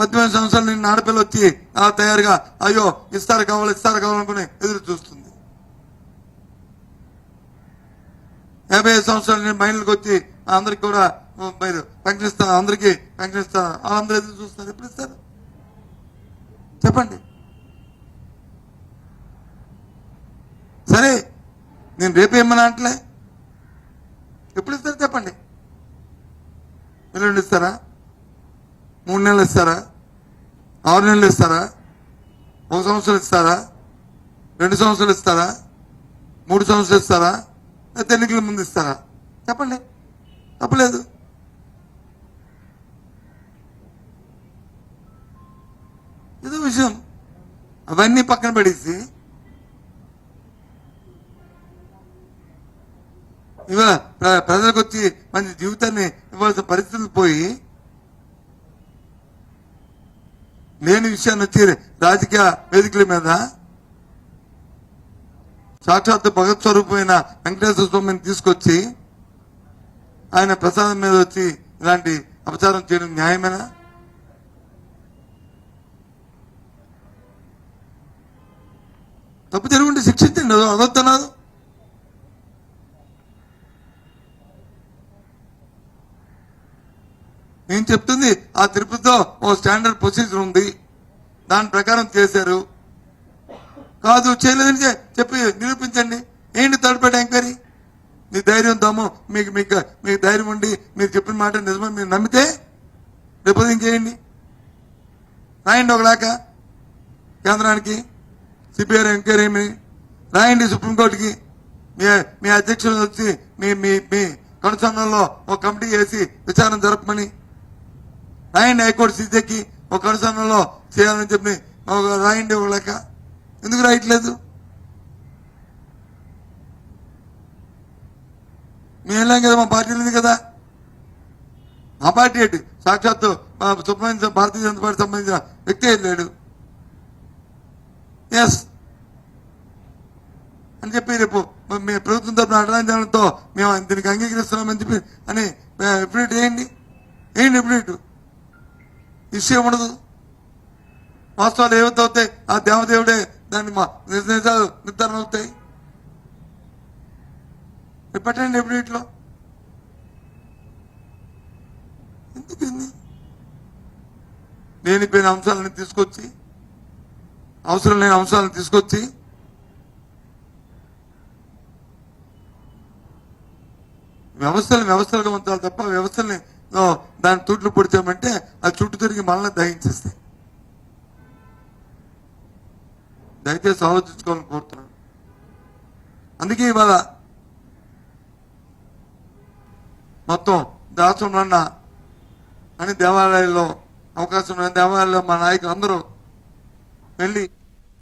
పద్దెనిమిది సంవత్సరాలు నిన్న ఆడపిల్ల వచ్చి ఆ తయారుగా. అయ్యో ఇస్తారు కావాలి ఇస్తారు కావాలనుకుని ఎదురు చూస్తుంది. యాభై ఐదు సంవత్సరాలు నేను మహిళలకు వచ్చి అందరికి కూడా మీరు పెన్షన్ ఇస్తాను అందరికి పెన్షన్ ఇస్తాను వాళ్ళందరూ ఎదురు చూస్తారు ఎప్పుడు ఇస్తారు? చెప్పండి. సరే నేను రేపు ఏమన్నా అంటలే. ఎప్పుడు ఇస్తారు చెప్పండి. ఎల్లుండి ఇస్తారా? మూడు నెలలు ఇస్తారా? ఆరు నెలలు ఇస్తారా? ఒక సంవత్సరం ఇస్తారా? రెండు సంవత్సరాలు ఇస్తారా? మూడు సంవత్సరాలు ఇస్తారా? లేకపోతే ఎన్నికల ముందు ఇస్తారా? చెప్పండి. తప్పలేదు. ఏదో విషయం. అవన్నీ పక్కన పడేసి. ఇవ ప్ర- ప్రజలకు వచ్చి మంచి జీవితాన్ని ఇవ్వాల్సిన పరిస్థితులు పోయి లేని విషయాన్ని వచ్చి రాజకీయ వేదికల మీద సాక్షాత్ భగత్ స్వరూపమైన వెంకటేశ్వర స్వామిని తీసుకొచ్చి ఆయన ప్రసాదం మీద వచ్చి ఇలాంటి అపచారం చేయడం న్యాయమేనా? తప్పు జరుగుంటే శిక్షించండి. అదొద్దనాదు నేను చెప్తుంది ఆ తిరుపతిలో ఓ స్టాండర్డ్ ప్రొసీజర్ ఉంది. దాని ప్రకారం చేశారు. కాదు చేయలేదని చెప్పి నిరూపించండి. ఏంటి థర్డ్ పార్టీ ఎంక్వైరీ మీ ధైర్యం దమ్ము. మీకు మీకు మీకు ధైర్యం ఉండి మీరు చెప్పిన మాట నిజమని మీరు నమ్మితే డిపాజిట్ చేయండి. రాయండి ఒకలాక కేంద్రానికి సిబిఐ ఎంక్వైరీ రాయండి సుప్రీంకోర్టుకి మీ మీ అధ్యక్షులు వచ్చి మీ మీ మీ కనుసంఘంలో ఒక కమిటీ వేసి విచారణ జరపమని. రాయండి హైకోర్టు సీజేకి ఒక కనుసంఘంలో చేయాలని చెప్పి ఒక రాయండి ఒక లెక్క. ఎందుకు రాయట్లేదు? మేము వెళ్ళాం కదా మా పార్టీ ఉంది కదా. మా పార్టీ ఏంటి? సాక్షాత్తు సంబంధించిన భారతీయ జనతా పార్టీ సంబంధించిన వ్యక్తి వెళ్ళాడు ఎస్ అని చెప్పి రేపు మీ ప్రభుత్వం తరపున అడ్డాంజనంతో మేము దీనికి అంగీకరిస్తున్నామని చెప్పి అని ఎప్పుడు వేయండి ఏంటి ఎప్పుడు విషయం ఉండదు. వాస్తవాలు ఏవైతే అవుతాయి ఆ దేవదేవుడే దాన్ని మా నిజ నిర్ధారణ అవుతాయి. రేపు ఎప్పుడు ఇట్లో ఎందుకు నేను పోయిన అంశాలను తీసుకొచ్చి అవసరం లేని అంశాలను తీసుకొచ్చి వ్యవస్థలు వ్యవస్థలుగా ఉంచాలి తప్ప వ్యవస్థల్ని దాని తుట్లు పొడిచామంటే అది చుట్టూ తిరిగి మనల్ని దహించేస్తాయి. దయచేసి ఆలోచించుకోవాలని కోరుతున్నాను. అందుకే ఇవాళ మొత్తం దాచంలోన్న అని దేవాలయాల్లో అవకాశం ఉన్న దేవాలయాల్లో మా నాయకులు అందరూ వెళ్ళి